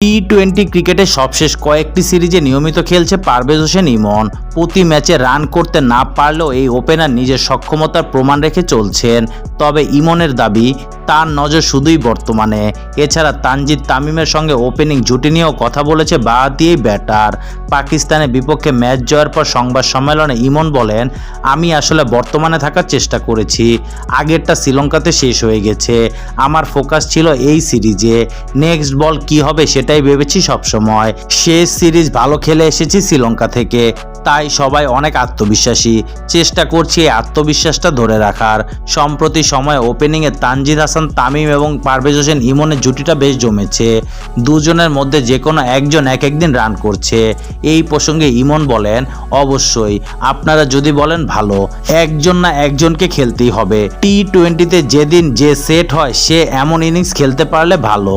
T twenty ক্রিকেটে সবশেষ কয়েকটি সিরিজে নিয়মিত খেলছে পারভেজ হোসেন ইমন। প্রতি ম্যাচে রান করতে না পারলেও এই ওপেনার নিজের সক্ষমতার প্রমাণ রেখে চলছেন। তবে ইমনের দাবি, তার নজর শুধুই বর্তমানে। এছাড়া তানজিদ তামিমের সঙ্গে ওপেনিং জুটি নিয়েও কথা বলেছে বাহাতি ব্যাটার। পাকিস্তানের বিপক্ষে ম্যাচ জয়ের পর সংবাদ সম্মেলনে ইমন বলেন, আমি আসলে বর্তমানে থাকার চেষ্টা করেছি। আগেরটা শ্রীলঙ্কাতে শেষ হয়ে গেছে। আমার ফোকাস ছিল এই সিরিজে। নেক্সট বল কি হবে সেটাই ভেবেছি সবসময়। শেষ সিরিজ ভালো খেলে এসেছি শ্রীলঙ্কা থেকে। তাই সবাই অনেক আত্মবিশ্বাসী। চেষ্টা করছি এই আত্মবিশ্বাসটা ধরে রাখার। সম্প্রতি সময়ে ওপেনিংয়ে তানজিদ হাসান, তামিম এবং পারভেজ হোসেন ইমনের জুটিটা বেশ জমেছে। দুজনের মধ্যে যে কোনো একজন এক একদিন রান করছে। এই প্রসঙ্গে ইমন বলেন, অবশ্যই, আপনারা যদি বলেন ভালো, একজন না একজনকে খেলতেই হবে। টি টোয়েন্টিতে যেদিন যে সেট হয়, সে এমন ইনিংস খেলতে পারলে ভালো।